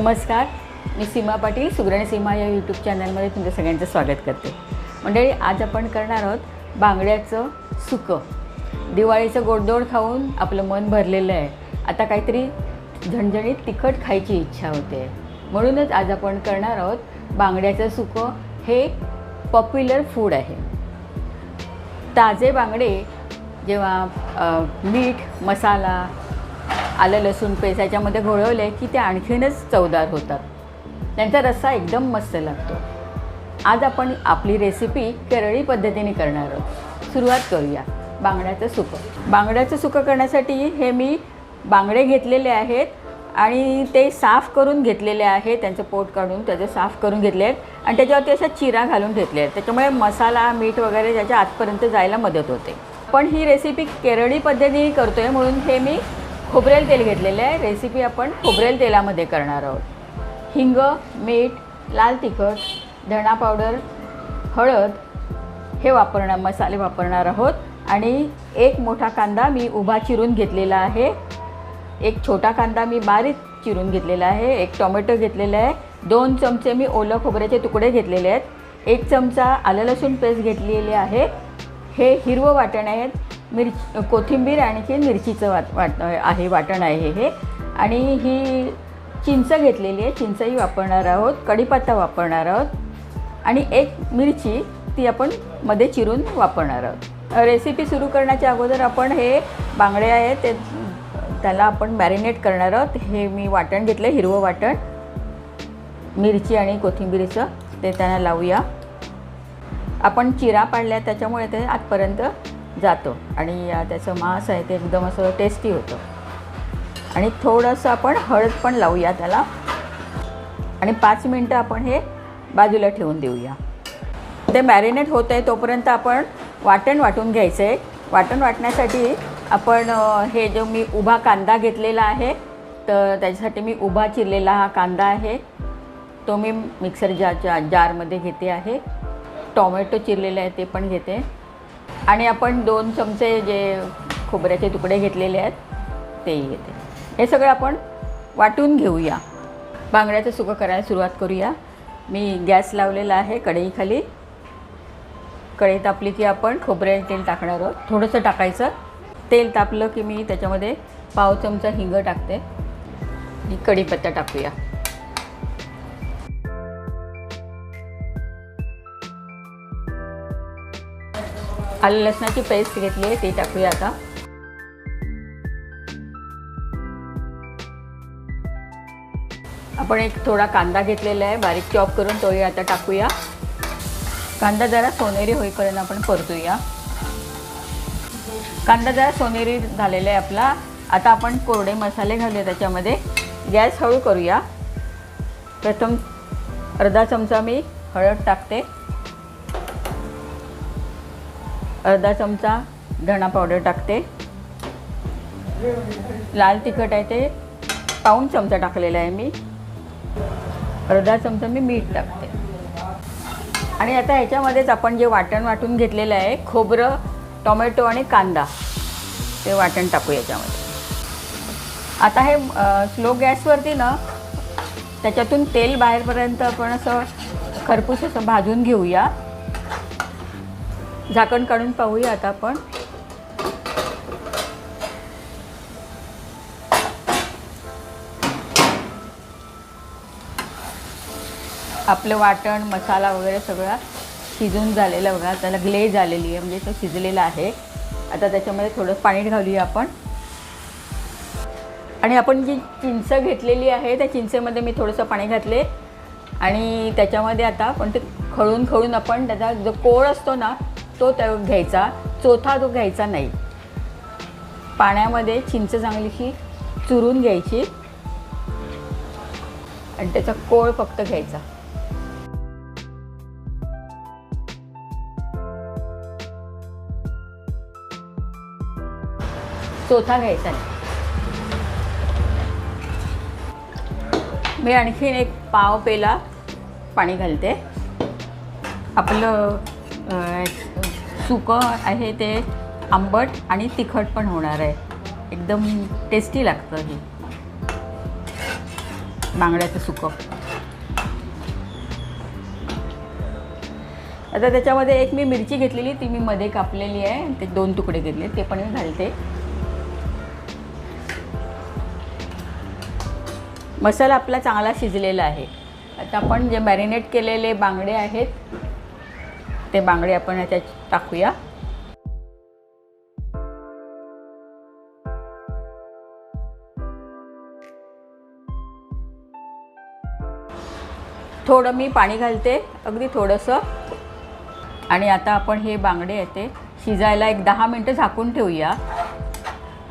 नमस्कार. मी सीमा पाटील सुगरण सीमा या यूट्यूब चॅनलमध्ये तुमच्या सगळ्यांचं स्वागत करते. मंडळी आज आपण करणार आहोत बांगड्याचं सुकं. दिवाळीचं गोडदोड खाऊन आपलं मन भरलेलं आहे. आता काहीतरी झणझणीत तिखट खायची इच्छा होते. म्हणूनच आज आपण करणार आहोत बांगड्याचं सुकं. हे पॉप्युलर फूड आहे. ताजे बांगडे जेव्हा मीठ मसाला आलं लसूण पेस्ट याच्यामध्ये घोळवले की ते आणखीनच चवदार होतात. त्यांचा रस्सा एकदम मस्त लागतो. आज आपण आपली रेसिपी केरळी पद्धतीने करणार आहोत. सुरुवात करूया. बांगड्याचं सुकं. बांगड्याचं सुकं करण्यासाठी हे मी बांगडे घेतलेले आहेत आणि ते साफ करून घेतलेले आहेत. त्यांचं पोट काढून त्याचं साफ करून घेतले आहेत आणि त्याच्यावरती अशा चिरा घालून घेतले आहेत. त्याच्यामुळे मसाला मीठ वगैरे त्याच्या आतपर्यंत जायला मदत होते. पण ही रेसिपी केरळी पद्धतीने करतो आहे म्हणून हे मी खोबरेल तेल घेतलेलं आहे. रेसिपी आपण खोबरेल तेलामध्ये करणार आहोत. हिंग मीठ लाल तिखट धणा पावडर हळद हे वापरणार मसाले वापरणार आहोत. आणि एक मोठा कांदा मी उभा चिरून घेतलेला आहे. एक छोटा कांदा मी बारीक चिरून घेतलेला आहे. एक टोमॅटो घेतलेला आहे. दोन चमचे मी ओलं खोबऱ्याचे तुकडे घेतलेले आहेत. एक चमचा आलं लसूण पेस्ट घेतलेली आहे. हे हिरवं वाटण आहेत मिरच कोथिंबीर आणखी मिरचीचं वाट वाट आहे वाटण आहे हे. आणि ही चिंच घेतलेली आहे. चिंचही वापरणार आहोत. कढीपत्ता वापरणार आहोत. आणि एक मिरची ती आपण मध्ये चिरून वापरणार आहोत. रेसिपी सुरू करण्याच्या अगोदर आपण हे बांगडे आहेत ते त्याला आपण मॅरिनेट करणार आहोत. हे मी वाटण घेतलं हिरवं वाटण. मिरची आणि कोथिंबीरीचं ते त्यांना लावूया. आपण चिरा पाडल्या त्याच्यामुळे ते आतपर्यंत जातो. आणि त्याचं मांस आहे ते एकदम असं टेस्टी होतं. आणि थोडंसं आपण हळद पण लावूया त्याला. आणि पाच मिनटं आपण हे बाजूला ठेवून देऊया. ते मॅरिनेट होतं आहे तोपर्यंत आपण वाटण वाटून घ्यायचं आहे. वाटण वाटण्यासाठी आपण हे जो मी उभा कांदा घेतलेला आहे तर त्याच्यासाठी मी उभा चिरलेला हा कांदा आहे. तो मी मिक्सर जार जारमध्ये घेते आहे. टॉमॅटो चिरलेले आहे ते पण घेते. आणि आपण दोन चमचे जे खोबऱ्याचे तुकडे घेतलेले आहेत तेही घेते. हे सगळं आपण वाटून घेऊया. बांगड्याचं सुकं करायला सुरुवात करूया. मी गॅस लावलेला आहे कढईखाली. कढई तापली की आपण खोबऱ्याचे तेल टाकणार आहोत. थोडंसं टाकायचं. तेल तापलं की मी त्याच्यामध्ये पाव चमचा हिंग टाकते. आणि कढीपत्ता टाकूया. आलं लसणाची पेस्ट घेतली आहे ती टाकूया आता. आपण एक थोडा कांदा घेतलेला आहे बारीक चॉप करून तोही आता टाकूया. कांदा जरा सोनेरी होईपर्यंत आपण परतूया. कांदा जरा सोनेरी झालेला आहे आपला. आता आपण कोरडे मसाले घालूया त्याच्यामध्ये. गॅस हळू करूया. प्रथम अर्धा चमचा मी हळद टाकते. अर्धा चमचा धणा पावडर टाकते. लाल तिखट आहे ते पाऊण चमचा टाकलेला आहे मी. अर्धा चमचा मी मीठ टाकते. आणि आता ह्याच्यामध्येच आपण जे वाटण वाटून घेतलेलं आहे खोबरं टोमॅटो आणि कांदा ते वाटण टाकू याच्यामध्ये. आता हे स्लो गॅसवरती ना त्याच्यातून तेल बाहेरपर्यंत आपण असं खरपूस असं भाजून घेऊया. झाकण काढून पाहूया आता आपण. आपलं वाटण मसाला वगैरे सगळा शिजून झालेला बघा त्याला ग्लेज आलेली आहे म्हणजे तो शिजलेला आहे. आता त्याच्यामध्ये थोडं पाणी घालूया आपण. आणि आपण जी चिंच घेतलेली आहे त्या चिंचेमध्ये मी थोडंसं पाणी घातले. आणि त्याच्यामध्ये आता आपण ते खळून खळून आपण त्याचा जो कोळ असतो ना तो त्या घ्यायचा चोथा तो घ्यायचा नाही. पाण्यामध्ये चिंच चांगलीशी चुरून घ्यायची. आणि त्याचा कोळ फक्त घ्यायचा. चोथा घ्यायचा नाही. मी आणखीन एक पाव पेला पाणी घालते. आपलं सुकं आहे ते आंबट आणि तिखट पण होणार आहे. एकदम टेस्टी लागतं हे. बांगड्याचं सुकं. आता त्याच्यामध्ये एक मी मिरची घेतलेली ती मी मध्ये कापलेली आहे. ते दोन तुकडे घेतले ते पण मी घालते. मसाला आपला चांगला शिजलेला आहे. आता आपण जे मॅरिनेट केलेले बांगडे आहेत ते बांगडे आपण याच्यात टाकूया. थोडं मी पाणी घालते अगदी थोडंसं. आणि आता आपण हे बांगडे येते ते शिजायला एक दहा मिनटं झाकून ठेवूया.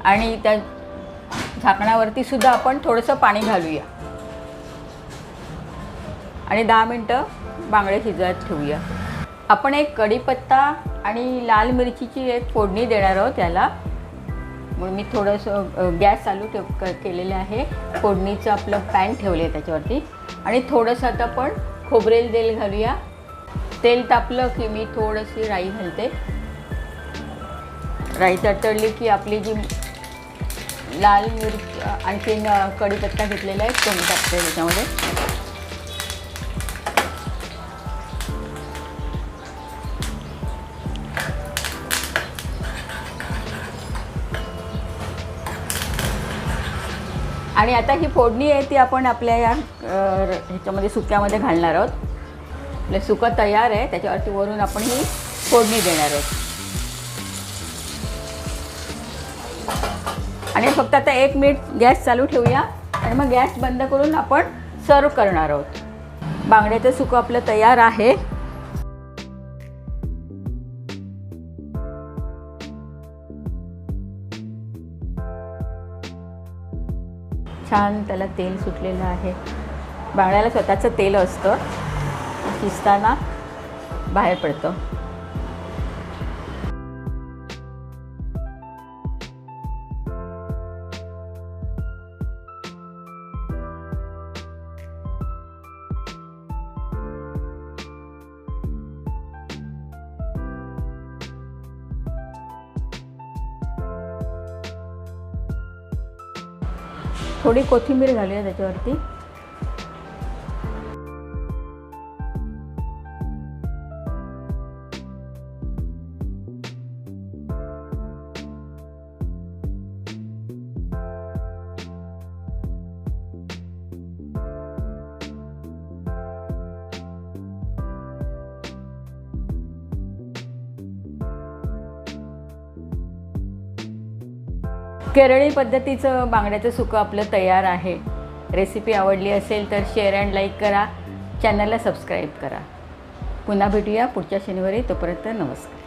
आणि त्या झाकणावरती सुद्धा आपण थोडंसं पाणी घालूया. आणि दहा मिनटं बांगडे शिजत ठेवूया. आपण एक कढीपत्ता आणि लाल मिरचीची एक फोडणी देणार आहोत त्याला म्हणून मी थोडंसं गॅस चालू ठेव क- केलेलं आहे. फोडणीचं आपलं पॅन ठेवलं आहे त्याच्यावरती. आणि थोडंसं आता आपण खोबरेल तेल घालूया. तेल तापलं की मी थोडीशी राई घालते. राई तडतडली की आपली जी लाल मिरच आणखीन कढीपत्ता घेतलेला आहे तो मी टाकते त्याच्यामध्ये. आणि आता ही फोडणी आहे ती आपण आपल्या या ह्याच्यामध्ये सुक्यामध्ये घालणार आहोत. आपलं सुकं तयार आहे त्याच्यावरती वरून आपण ही फोडणी देणार आहोत. आणि फक्त आता एक मिनिट गॅस चालू ठेवूया आणि मग गॅस बंद करून आपण सर्व करणार आहोत. बांगड्याचं सुकं आपलं तयार आहे. छान त्याला तेल सुटलेलं आहे. बांगड्याला स्वतःचं तेल असतं. शिजताना बाहेर पडतं. थोडी कोथिंबीर घालूया त्याच्यावरती. केरळी पद्धतीचं बांगड्याचं सुकं आपलं तयार आहे. रेसिपी आवडली असेल तर शेअर अँड लाईक करा. चॅनलला सबस्क्राईब करा. पुन्हा भेटूया पुढच्या शनिवारी. तोपर्यंत नमस्कार.